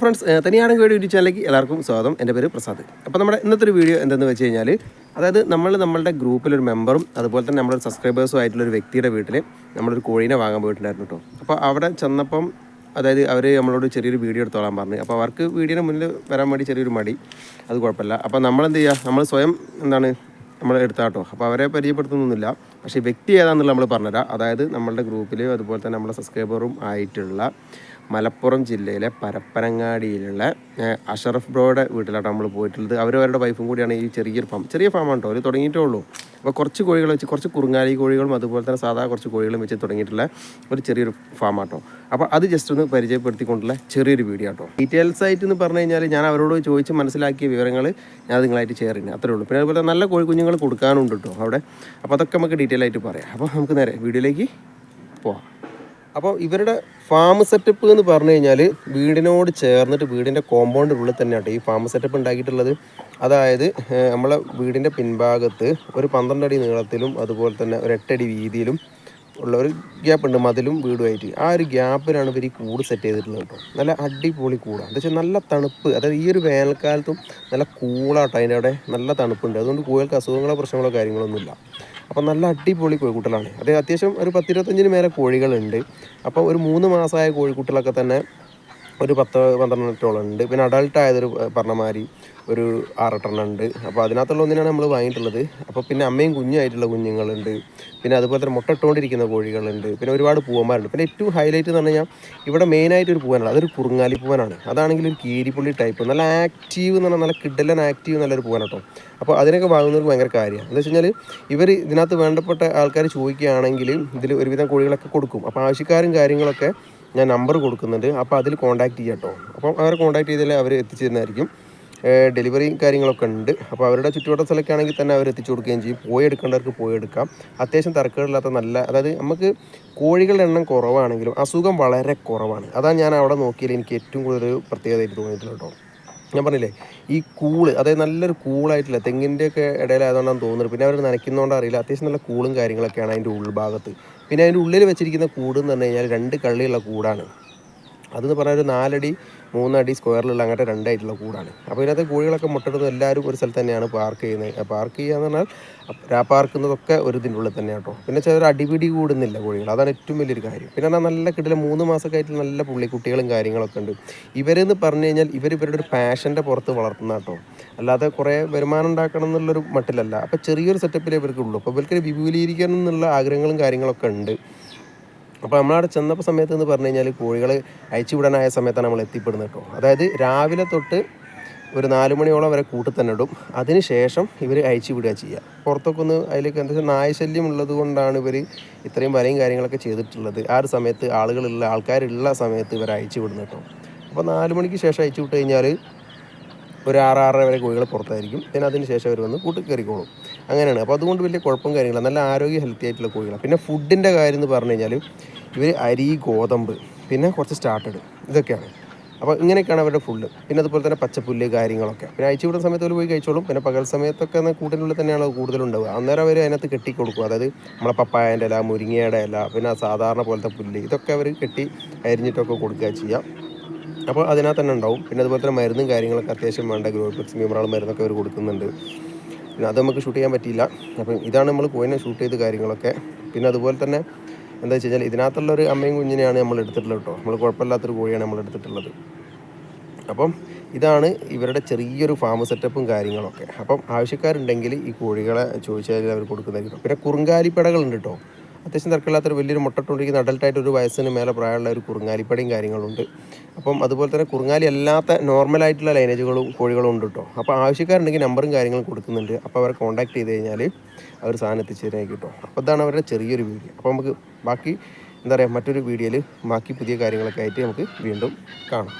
Friends തനിയാണെങ്കിൽ video YouTube ചാനലിലേക്ക് എല്ലാവർക്കും സ്വാഗതം. എന്റെ പേര് പ്രസാദ്. അപ്പോൾ നമ്മുടെ ഇന്നത്തെ ഒരു വീഡിയോ എന്തെന്ന് വെച്ച് കഴിഞ്ഞാൽ അതായത് നമ്മൾ നമ്മളുടെ ഗ്രൂപ്പിലൊരു മെമ്പറും അതുപോലെ തന്നെ നമ്മുടെ സബ്സ്ക്രൈബേഴ്സും ആയിട്ടുള്ള ഒരു വ്യക്തിയുടെ വീട്ടിൽ നമ്മളൊരു കോഴീനെ വാങ്ങാൻ പോയിട്ടുണ്ടായിരുന്നു കേട്ടോ. അപ്പോൾ അവിടെ ചെന്നപ്പം അതായത് അവർ നമ്മളോട് ചെറിയൊരു വീഡിയോ എടുത്തോളാൻ പറഞ്ഞു. അപ്പോൾ അവർക്ക് വീഡിയോന് മുന്നിൽ വരാൻ വേണ്ടി ചെറിയൊരു മടി. അത് കുഴപ്പമില്ല. അപ്പോൾ നമ്മളെന്ത് ചെയ്യുക? നമ്മൾ സ്വയം എന്താണ് നമ്മൾ എടുത്താട്ടോ അപ്പോൾ അവരെ പരിചയപ്പെടുത്തുന്നൊന്നുമില്ല. പക്ഷേ വ്യക്തി ഏതാണെന്നുള്ള നമ്മൾ പറഞ്ഞുതരാം. അതായത് നമ്മളുടെ ഗ്രൂപ്പിൽ അതുപോലെ തന്നെ നമ്മുടെ സബ്സ്ക്രൈബറും ആയിട്ടുള്ള മലപ്പുറം ജില്ലയിലെ പരപ്പനങ്ങാടിയിലുള്ള അഷറഫ് ബ്രോയുടെ വീട്ടിലാണ് നമ്മൾ പോയിട്ടുള്ളത്. അവരവരുടെ വൈഫും കൂടിയാണ് ഈ ചെറിയൊരു ഫാം. ചെറിയ ഫാമാണ് കേട്ടോ അവർ തുടങ്ങിയിട്ടേ ഉള്ളൂ. അപ്പോൾ കുറച്ച് കോഴികൾ വെച്ച് കുറച്ച് കുറുങ്ങാലി കോഴികളും അതുപോലെ തന്നെ സാധാ കുറച്ച് കോഴികളും വെച്ച് തുടങ്ങിയിട്ടുള്ള ഒരു ചെറിയൊരു ഫാം ആട്ടോ അപ്പോൾ അത് ജസ്റ്റ് ഒന്ന് പരിചയപ്പെടുത്തിക്കൊണ്ടുള്ള ചെറിയൊരു വീഡിയോ ആട്ടോ. ഡീറ്റെയിൽസ് ആയിട്ട് എന്ന് പറഞ്ഞു കഴിഞ്ഞാൽ ഞാൻ അവരോട് ചോദിച്ച് മനസ്സിലാക്കിയ വിവരങ്ങൾ ഞാൻ നിങ്ങളായിട്ട് ഷെയർ ചെയ്യുന്നത്. അത്രേ ഉള്ളൂ. പിന്നെ അതുപോലെ നല്ല കോഴി കുഞ്ഞുങ്ങൾ കൊടുക്കാനുണ്ട് കേട്ടോ അവിടെ. അപ്പോൾ അതൊക്കെ നമുക്ക് ഡീറ്റെയിൽ ആയിട്ട് പറയാം. അപ്പോൾ നമുക്ക് നേരെ വീഡിയോയിലേക്ക് പോവാം. അപ്പോൾ ഇവരുടെ ഫാം സെറ്റപ്പ് എന്ന് പറഞ്ഞു കഴിഞ്ഞാൽ വീടിനോട് ചേർന്നിട്ട് വീടിന്റെ കോമ്പൗണ്ടിന്റെ ഉള്ളിൽ തന്നെ തന്നെയാണ് ഈ ഫാം സെറ്റപ്പ് ഉണ്ടാക്കിയിട്ടുള്ളത്. അതായത് നമ്മളെ വീടിന്റെ പിൻഭാഗത്ത് ഒരു പന്ത്രണ്ട് അടി നീളത്തിലും അതുപോലെ തന്നെ ഒരു എട്ടടി വീതിയിലും ഉള്ള ഒരു ഗ്യാപ്പ് ഉണ്ട്. മതിലും വീടുമായിട്ട്. ആ ഒരു ഗ്യാപ്പിലാണ് ഇവർ ഈ കൂട് സെറ്റ് ചെയ്തിട്ടുള്ളത് കേട്ടോ. നല്ല അടിപൊളി കൂടാണ്. എന്താ വെച്ചാൽ നല്ല തണുപ്പ്. അതായത് ഈ ഒരു വേനൽക്കാലത്തും നല്ല കൂളാട്ടോ അതിന്റെ അവിടെ. നല്ല തണുപ്പുണ്ട്. അതുകൊണ്ട് കോഴികൾക്ക് അസുഖങ്ങളോ പ്രശ്നങ്ങളോ കാര്യങ്ങളൊന്നുമില്ല. അപ്പോൾ നല്ല അടിപൊളി കോഴിക്കുട്ടലാണ്. അത് അത്യാവശ്യം ഒരു പത്തിരുപത്തഞ്ചിന് മേലെ കോഴികളുണ്ട്. അപ്പോൾ ഒരു മൂന്ന് മാസമായ കോഴിക്കുട്ടലൊക്കെ തന്നെ ഒരു പത്ത് പന്ത്രണ്ടെണ്ണത്തോളം ഉണ്ട് പിന്നെ അഡൾട്ട് ആയതൊരു പറഞ്ഞമാതിരി ഒരു ആറെട്ടെണ്ണം ഉണ്ട്. അപ്പോൾ അതിനകത്തുള്ള ഒന്നിനാണ് നമ്മൾ വാങ്ങിയിട്ടുള്ളത്. അപ്പോൾ പിന്നെ അമ്മയും കുഞ്ഞായിട്ടുള്ള കുഞ്ഞുങ്ങളുണ്ട്. പിന്നെ അതുപോലെ തന്നെ മുട്ടട്ടുകൊണ്ടിരിക്കുന്ന കോഴികളുണ്ട്. പിന്നെ ഒരുപാട് പൂവന്മാരുണ്ട്. പിന്നെ ഏറ്റവും ഹൈലൈറ്റ് എന്ന് പറഞ്ഞു കഴിഞ്ഞാൽ ഇവിടെ മെയിനായിട്ട് ഒരു പൂവനാണ് അതൊരു കുറുങ്ങാലി പൂവനാണ് അതാണെങ്കിൽ ഒരു കീരിപ്പുള്ളി ടൈപ്പ് നല്ല ആക്റ്റീവ് എന്ന് പറഞ്ഞാൽ നല്ല കിഡലൻ ആക്റ്റീവ് നല്ലൊരു പൂവൻ കേട്ടോ. അപ്പോൾ അതിനൊക്കെ വാങ്ങുന്നവർക്ക് ഭയങ്കര കാര്യമാണ്. എന്താ വെച്ച് കഴിഞ്ഞാൽ ഇവർ ഇതിനകത്ത് വേണ്ടപ്പെട്ട ആൾക്കാർ ചോദിക്കുകയാണെങ്കിൽ ഇതിൽ ഒരുവിധം കോഴികളൊക്കെ കൊടുക്കും. അപ്പോൾ ആവശ്യക്കാരും കാര്യങ്ങളൊക്കെ ഞാൻ നമ്പർ കൊടുക്കുന്നുണ്ട്. അപ്പോൾ അതിൽ കോൺടാക്ട് ചെയ്യാം കേട്ടോ അപ്പം അവരെ കോൺടാക്ട് ചെയ്താൽ അവർ എത്തിച്ചു തരുന്നതായിരിക്കും ഡെലിവറി കാര്യങ്ങളൊക്കെ ഉണ്ട്. അപ്പോൾ അവരുടെ ചുറ്റുവട്ട സ്ഥലമൊക്കെ ആണെങ്കിൽ തന്നെ അവർ എത്തിച്ചു കൊടുക്കുകയും ചെയ്യും. പോയി എടുക്കേണ്ടവർക്ക് പോയി എടുക്കാം. അത്യാവശ്യം തിരക്കുകളില്ലാത്ത നല്ല അതായത് നമുക്ക് കോഴികളുടെ എണ്ണം കുറവാണെങ്കിലും അസുഖം വളരെ കുറവാണ്. അതാണ് ഞാൻ അവിടെ നോക്കിയാൽ എനിക്ക് ഏറ്റവും കൂടുതൽ പ്രത്യേകതയായിട്ട് തോന്നിയിട്ടുള്ളത് കേട്ടോ ഞാൻ പറഞ്ഞില്ലേ ഈ കൂൾ അതായത് നല്ലൊരു കൂളായിട്ടില്ല തെങ്ങിന്റെ ഒക്കെ ഇടയിലായതുകൊണ്ടാണ് തോന്നുന്നത്. പിന്നെ അവർ നനയ്ക്കുന്നതുകൊണ്ട് അറിയില്ല. അത്യാവശ്യം നല്ല കൂളും കാര്യങ്ങളൊക്കെയാണ് അതിന്റെ ഉൾഭാഗത്ത്. പിന്നെ അതിന്റെ ഉള്ളിൽ വെച്ചിരിക്കുന്ന കൂട് എന്ന് പറഞ്ഞു കഴിഞ്ഞാൽ രണ്ട് കള്ളിയുള്ള കൂടാണ്. അതെന്ന് പറഞ്ഞാൽ ഒരു നാലടി മൂന്നടി സ്ക്വയറിലുള്ള അങ്ങനത്തെ രണ്ടായിട്ടുള്ള കൂടാണ്. അപ്പോൾ ഇതിനകത്ത് കോഴികളൊക്കെ മുട്ടിടുന്നത് എല്ലാവരും ഒരു സ്ഥലത്ത് തന്നെയാണ് പാർക്ക് ചെയ്യുന്നത്. പാർക്ക് ചെയ്യുക എന്ന് പറഞ്ഞാൽ രാ പാർക്കുന്നതൊക്കെ ഒരു ഇതിന്റെ ഉള്ളിൽ തന്നെ കേട്ടോ. പിന്നെ ചിലർ അടിപിടി കൂടുന്നില്ല കോഴികൾ. അതാണ് ഏറ്റവും വലിയൊരു കാര്യം. പിന്നെ പറഞ്ഞാൽ നല്ല കിട്ടില്ല മൂന്ന് മാസമൊക്കെ ആയിട്ട് നല്ല പുള്ളിക്കുട്ടികളും കാര്യങ്ങളൊക്കെ ഉണ്ട്. ഇവരെന്ന് പറഞ്ഞു കഴിഞ്ഞാൽ ഇവർ ഇവരുടെ ഒരു പാഷന്റെ പുറത്ത് വളർത്തുന്ന കേട്ടോ. അല്ലാതെ കുറേ വരുമാനം ഉണ്ടാക്കണം എന്നുള്ളൊരു മട്ടിലല്ല. അപ്പോൾ ചെറിയൊരു സെറ്റപ്പിലേ ഇവർക്കുള്ളൂ. അപ്പോൾ ഇവർക്ക് വിപുലീകരിക്കണം എന്നുള്ള ആഗ്രഹങ്ങളും കാര്യങ്ങളൊക്കെ ഉണ്ട്. അപ്പോൾ നമ്മളവിടെ ചെന്നപ്പോൾ സമയത്ത് എന്ന് പറഞ്ഞു കഴിഞ്ഞാൽ കോഴികൾ അയച്ചു വിടാനായ സമയത്താണ് നമ്മൾ എത്തിപ്പെടുന്നത് കേട്ടോ. അതായത് രാവിലെ തൊട്ട് ഒരു നാല് മണിയോളം വരെ കൂട്ടിൽ തന്നെ ഇടും. അതിന് ശേഷം ഇവർ അയച്ചു വിടുക ചെയ്യുക പുറത്തൊക്കെ ഒന്ന് അതിലേക്ക് എന്താ വെച്ചാൽ നായശല്യം ഉള്ളത് കൊണ്ടാണ് ഇവർ ഇത്രയും വരയും കാര്യങ്ങളൊക്കെ ചെയ്തിട്ടുള്ളത്. ആ ഒരു സമയത്ത് ആളുകളുള്ള ആൾക്കാരുള്ള സമയത്ത് ഇവർ അയച്ചു വിടുന്നത് കേട്ടോ. അപ്പോൾ നാല് മണിക്ക് ശേഷം അയച്ചു വിട്ട് കഴിഞ്ഞാൽ ഒരു ആറ് ആറര വരെ കോഴികൾ പുറത്തായിരിക്കും. പിന്നെ അതിന് ശേഷം അവർ വന്ന് കൂട്ടിൽ കയറിക്കോളും. അങ്ങനെയാണ്. അപ്പോൾ അതുകൊണ്ട് വലിയ കുഴപ്പം കാര്യങ്ങളാണ് നല്ല ആരോഗ്യ ഹെൽത്തി ആയിട്ടുള്ള കോഴികളാണ് പിന്നെ ഫുഡിന്റെ കാര്യം എന്ന് പറഞ്ഞു കഴിഞ്ഞാൽ ഇവർ അരി ഗോതമ്പ് പിന്നെ കുറച്ച് സ്റ്റാർട്ടഡ് ഇതൊക്കെയാണ്. അപ്പോൾ ഇങ്ങനെയൊക്കെയാണ് അവരുടെ ഫുഡ് പിന്നെ അതുപോലെ തന്നെ പച്ചപ്പുല്ല് കാര്യങ്ങളൊക്കെ. പിന്നെ അയച്ചു വിടുന്ന സമയത്ത് അവർ പോയി കഴിച്ചോളും. പിന്നെ പകൽ സമയത്തൊക്കെ എന്നാൽ കൂട്ടിനുള്ളിൽ തന്നെയാണ് കൂടുതലുണ്ടാവുക അന്നേരം അവർ അതിനകത്ത് കെട്ടി കൊടുക്കും അതായത് നമ്മളെ പപ്പായന്റെ ഇല മുരിങ്ങയുടെ ഇല പിന്നെ സാധാരണ പോലത്തെ പുല്ല് ഇതൊക്കെ അവർ കെട്ടി അരിഞ്ഞിട്ടൊക്കെ കൊടുക്കുക ചെയ്യാം. അപ്പോൾ അതിനകത്ത് തന്നെ ഉണ്ടാവും. പിന്നെ അതുപോലെ തന്നെ മരുന്നും കാര്യങ്ങളൊക്കെ അത്യാവശ്യം വേണ്ട ഗ്രോപ്പിക്സ് മീമറാൾ മരുന്നൊക്കെ അവർ കൊടുക്കുന്നുണ്ട്. പിന്നെ അത് നമുക്ക് ഷൂട്ട് ചെയ്യാൻ പറ്റിയില്ല. അപ്പം ഇതാണ് നമ്മൾ കോയിനെ ഷൂട്ട് ചെയ്ത് കാര്യങ്ങളൊക്കെ. പിന്നെ അതുപോലെ തന്നെ എന്താ വെച്ച് കഴിഞ്ഞാൽ ഇതിനകത്തുള്ള ഒരു അമ്മയും കുഞ്ഞിനെയാണ് നമ്മൾ എടുത്തിട്ടുള്ളത് കേട്ടോ. നമ്മൾ കുഴപ്പമില്ലാത്തൊരു കോഴിയാണ് നമ്മൾ എടുത്തിട്ടുള്ളത്. അപ്പം ഇതാണ് ഇവരുടെ ചെറിയൊരു ഫാം സെറ്റപ്പും കാര്യങ്ങളൊക്കെ. അപ്പം ആവശ്യക്കാരുണ്ടെങ്കിൽ ഈ കോഴികളെ ചോദിച്ചാൽ അവർ കൊടുക്കുന്നതായിരിക്കും. പിന്നെ കുറുങ്കാലിപ്പടകളുണ്ട് കേട്ടോ. അത്യാവശ്യം തിരക്കില്ലാത്തൊരു വലിയൊരു മുട്ടട്ടുണ്ടെങ്കിൽ അഡൽട്ടായിട്ട് ഒരു വയസ്സിന് മേലെ പ്രായമുള്ള ഒരു കുറുങ്ങാലിപ്പടിയും കാര്യങ്ങളുണ്ട്. അപ്പം അതുപോലെ തന്നെ കുറുങ്ങാലി അല്ലാത്ത നോർമലായിട്ടുള്ള ലൈനേജുകളും കോഴികളും ഉണ്ട് കേട്ടോ അപ്പോൾ ആവശ്യക്കാരുണ്ടെങ്കിൽ നമ്പറും കാര്യങ്ങളും കൊടുക്കുന്നുണ്ട്. അപ്പോൾ അവരെ കോൺടാക്ട് ചെയ്ത് കഴിഞ്ഞാൽ അവർ സാധനം എത്തിച്ചു തരാൻ കേട്ടോ അപ്പോൾ ഇതാണ് അവരുടെ ചെറിയൊരു വീഡിയോ അപ്പോൾ നമുക്ക് ബാക്കി എന്താ പറയുക മറ്റൊരു വീഡിയോയിൽ ബാക്കി പുതിയ കാര്യങ്ങളൊക്കെ ആയിട്ട് നമുക്ക് വീണ്ടും കാണാം.